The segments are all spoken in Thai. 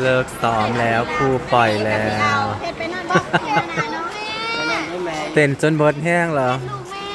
เลิกซ้อมแล้วครูปล่อยแล้วเฮ็ดไปนั่นบ่แค่นั้นเนาะแม่เต้นจนเบิดแห้งเหรอลูกแม่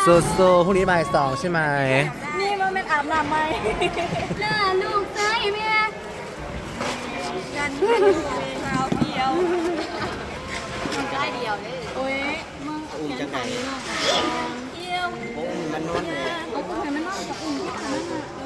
โซโซพรุ่งนี้บ่ายสองใช่ไหม นี่มันเป็นอาบน้ำไหมน่าลูกใจแม่กันเท้าเดียวมันได้เดียวเลยโอ้ยมึงอุ้มจังไหนเดียวอุ้มมันนวดเลยอุ้มให้มันนอนกับอุ้มที่ขาน่ะเออ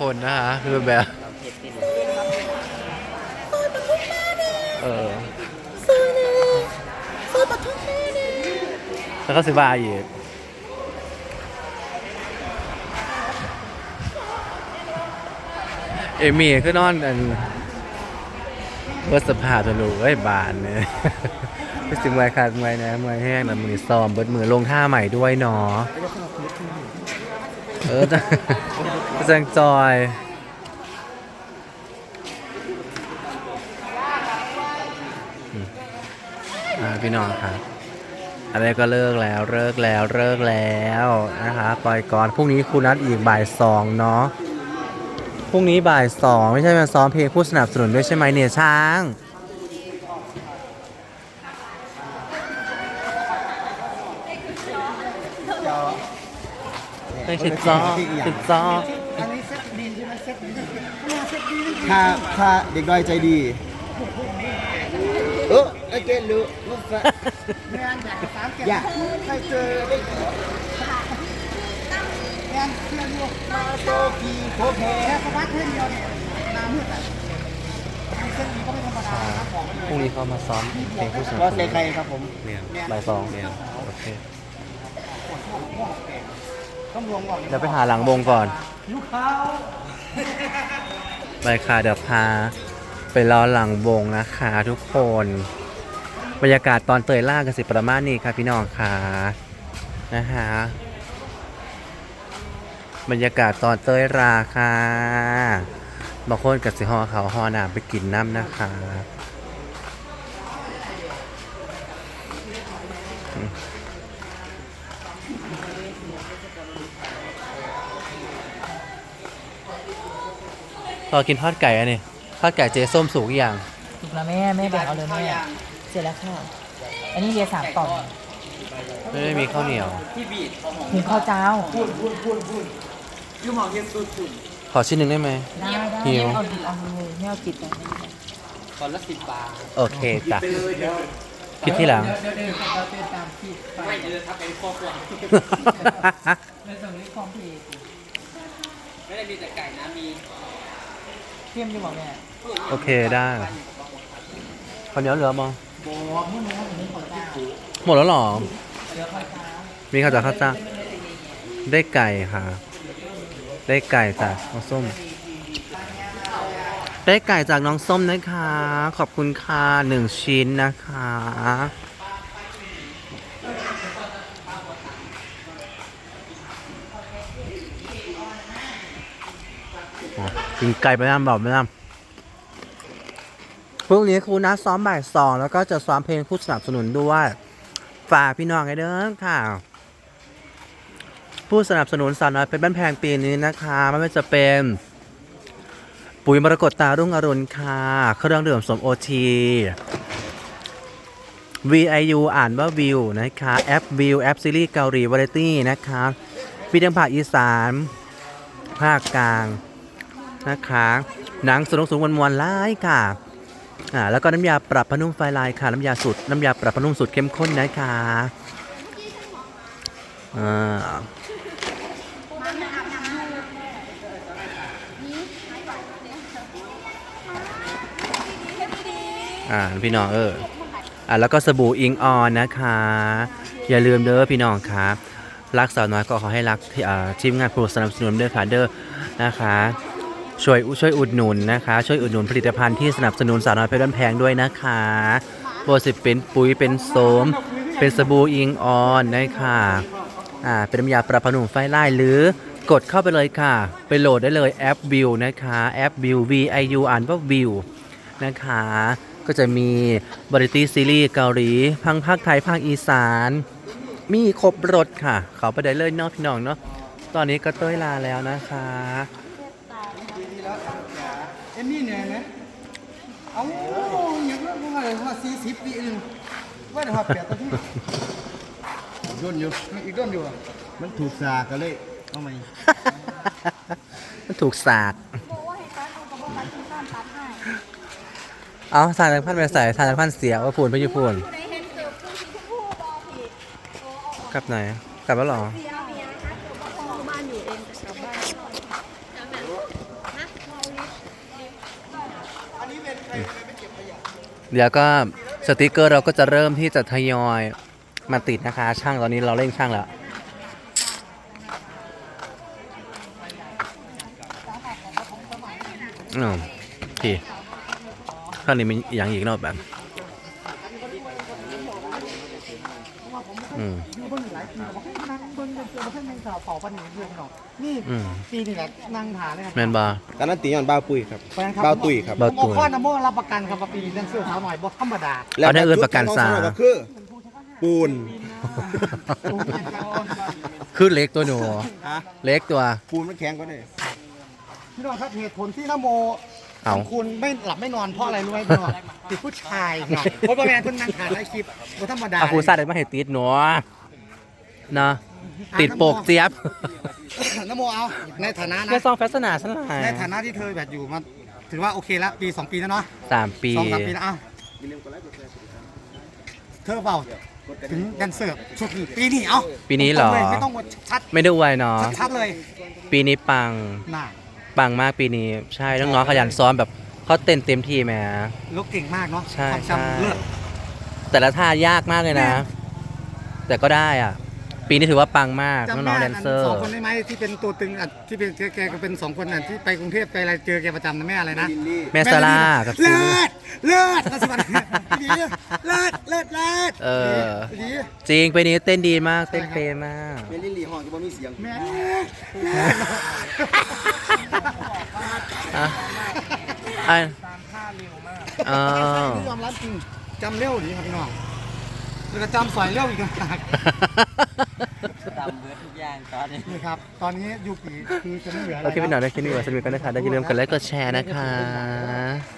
คนนะคะคือแบบเออแล้วก็สิบาอีกเอมี่คือนอนอันเบิร์สภาจะรู้ไอ้ยบานเนี่ยก็สิมวยขาดมวยนะมวยแห้งนะมือซ้อมเบิดมือลงท่าใหม่ด้วยเนาะ เออจะจังจอยพี่น้องครับอะไรก็เลิกแล้วเลิกแล้วเลิกแล้วนะคะปล่อยก่อนพรุ่งนี้ครูนัดอีกบ่ายสองเนาะพรุ่งนี้บ่ายสองไม่ใช่มาซ้อมเพลงผู้สนับสนุนด้วยใช่ไหมเนี่ยช้าง เฮ้ยติดจอติดจอถ้าถ้าเด็กด้อยใจดีเออไอเกนรู้ว่าฟ้าอย่าใครเจอได้มาโตกีโคแพ้สวัสดิ์เพื่อนเดียวเนี่ยน้ำมืดอะเส้นนี้ก็ไม่ธรรมดาครับของพรุ่งนี้เขามาซ้อมเพลงผู้สนับก็สเซนุนใครครับผมเนี่ยบ่ายสองเนี่ยโอเค ต้องรวมก่อนเดี๋ยวไปหาหลังวงก่อนยูเขาไปค่ะเดี๋ยวพาไปรอหลังวงนะคะทุกคน บรรยากาศตอนเตยล่ากันสิประมาณนี้ค่ะพี่น้องค่ะนะฮะบรรยากาศตอนเตยราค่ะบางคนกับสิฮอเขาฮอหนามไปกินน้ำนะคะอืม รอกินทอดไก่อันนี้ทอดไก่เจ๊ส้มสุกอีกอย่างถูกแล้วแม่แม่แบ่งเอาเลยแม่เสร็จแล้วค่ะอันนี้เรียสามกล่องไม่ได้มีข้าวเหนียวหุงข้าวเจ้าขอชิ้นหนึ่งได้ไหมได้ได้หิวแม่เอาดิบเอาเลยแม่เอาจิบไปโอเคจ้ะคิดที่หลังในส่วนนี้คอมเพลตไม่ได้มีแต่ไก่นะมี เข้มอยู่บอกแม่โอเคได้ข้าวเหนียวเหลือมั้งหมดแล้วเหรอมีข้าวจากข้าวจ้าได้ไก่ค่ะ ได้ไก่จากน้องส้ม ได้ไก่จากน้องส้มนะคะ ขอบคุณค่ะหนึ่งชิ้นนะคะ กินไก่ไปน้ำแบบไม่น้ำพรุ่งนี้ครูนัดซ้อมบ่ายสองแล้วก็จะซ้อมเพลงผู้สนับสนุนด้วยฝากพี่น้องให้เด้อค่ะ ผู้สนับสนุนสาวน้อยเป็นบ้านแพงปีนี้นะคะไม่ว่าจะเป็น ปุ๋ยมรกตตารุ่งอรุณค่ะ เครื่องดื่มสมโอที VIU อ่านว่าวิวนะคะแอปวิวแอปซีรีส์เกาหลีวาไรตี้นะคะมีทั้งภาคอีสาน ภาคกลาง นะคะ หนังสนุกสูงมวลๆร้ายค่ะอ่าแล้วก็น้ำยาปรับผ้านุ่มไฟลายค่ะ น้ำยาสูตรน้ำยาปรับผ้านุ่มสูตรเข้มข้นนะคะอ่าอ่าพี่น้องเอออะแล้วก็สบู่อิงออนนะคะ อย่าลืมเด้อพี่น้องครับรักสาวน้อยก็ขอให้รักที่อาทีมงานผู้สนับสนุนเด้อค่ะเด้อนะคะ ช่วยช่วยอุดหนุนนะคะ ช่วยอุดหนุนผลิตภัณฑ์ที่สนับสนุนสาวน้อยเพชรบ้านแพงด้วยนะคะโบสิเป็นปุ๋ยเป็นโสม เป็นสบู่อิงออนนะคะอ่าเป็นน้ำยาปรับผนุ่มไฟไล่หรือกดเข้าไปเลยค่ะ ไปโหลดได้เลยแอปวิวนะคะแอปวิว V I U อ่านว่าวิวนะคะ ก็จะมีบริตี้ซีรีส์เกาหลีพังภาคไทยภาคอีสาน มีครบรถค่ะ เขาไปได้เลยเนาะพี่น้องเนาะตอนนี้ก็เต้ยลาแล้วนะคะ เอ็มมี่เหนื่อยไหมเอาอย่างนั้นว่าอะไรว่าสี่สิบปีหนึ่งว่าเดี๋ยวแปดนาทีด้นอยู่อีกด้นอยู่อะมันถูกสากันเลยเอาไหมมันถูกสากบอกว่าให้ตัดเอากระบอกตัดที่บ้านตัดให้เอาสารจากพันไปใส่สารจากพันเสียว่าพูนไปญี่ปุ่นผู้ใดเห็นเกือบคือสีชมพูบอผิดโอ้เอากลับไหน กลับแล้วเหรอ เสียเมียนะคะเกือบว่าพ่อบ้านอยู่เองแต่กลับบ้าน เดี๋ยวก็สติกเกอร์เราก็จะเริ่มที่จะทยอยมาติดนะคะ ช่างตอนนี้เราเร่งช่างแล้วอืมที่ข้างนี้มีอย่างอีกนอกแบบ อืม อยู่เบิ่งหลายปีบอกให้นั่งเบิ่งกันเจอบอกให้นั่งข่าวเป่าปันหนีเพื่อนพี่น้องนี่อืม ปีนี่แหละนั่งหาเลยครัแมนบา การันตีย้อนบ้าวปุ้ยครับแฟนครับบ้าวตุ้ยครับบ้าวตุ้ยผมข้อนะโมรับประกันครับว่าปีนี้เรื่องเสื้อขาวหน่อยบ่ธรรมดาเอาได้เอิ้นประกันซาก็คือ ปูนขึ้นเล็กตัวหนู ฮะเล็กตัว ปูนมันแข็งก็ได้ พี่น้องครับเหตุผลที่นโม เอาของคุณไม่หลับไม่นอนเพราะอะไรรู้ไหมพี่น้องติดผู้ชายครับเพราะว่าแม่เพิ่งนั่งถ่ายไลฟ์คลิปบ่ธรรมดาอาคูซาได้มาให้ติดหนูเนาะติดโปกเจี๊ยบนโมเอาในฐานะนะเพื่อซองแฟชั่นนาฉันหลายในฐานะที่เธอแบบอยู่มาถือว่าโอเคแล้วปี2ปีแล้วเนาะสามปีสองสามปีแล้วเอ้าเธอเปล่าถึงแดนเซอร์ชุดนี้ปีนี้เอ้าปีนี้เหรอตงๆลยไม่ต้องว่าชัดไม่ได้อวยเนาะชัดๆเลย ปีนี้ปังน่า ปังมากปีนี้ ใช่น้องๆขยันซ้อมแบบเขาเต้นเต็มที่แหมลุกเก่งมากเนาะใช่ความใช่ จำเลิศ แต่ละท่ายากมากเลยนะแต่ก็ได้อะ ปีนี้ถือว่าปังมากจำน้องๆแดแม่นเซอร์สองคนได้ไหมที่เป็นตัวตึงอะที่เป็นแกแกก็เป็นสองคนอะที่ไปกรุงเทพไปอะไรเจอแกประจำนะแม่อะไรนะลิลลี่แม่ซาร่ากับซีเลิรีส์ศเลิศนะสิบันดีเลิศเลิศเลิศเออ ดีจริงปีนี้เต้นดีมากเต้นเปย์มากเมลิลลี่ห้องที่บ่มีเสียงแม่อะอะอ๋อยอมรับจริงจำเร็วดีครับพี่น้องแล้วก็จำสอยเร็วอีกต่างหาก ตามเบิร์ดทุกอย่างตอนนี้นี่ครับ ตอนนี้ยูกิคือจะไม่เหลืออะไรโอเคพี่หน่อยได้แค่นี้ก่อนสนุกกันนะคะได้อย่าลืมกดไลค์กดแชร์นะคะ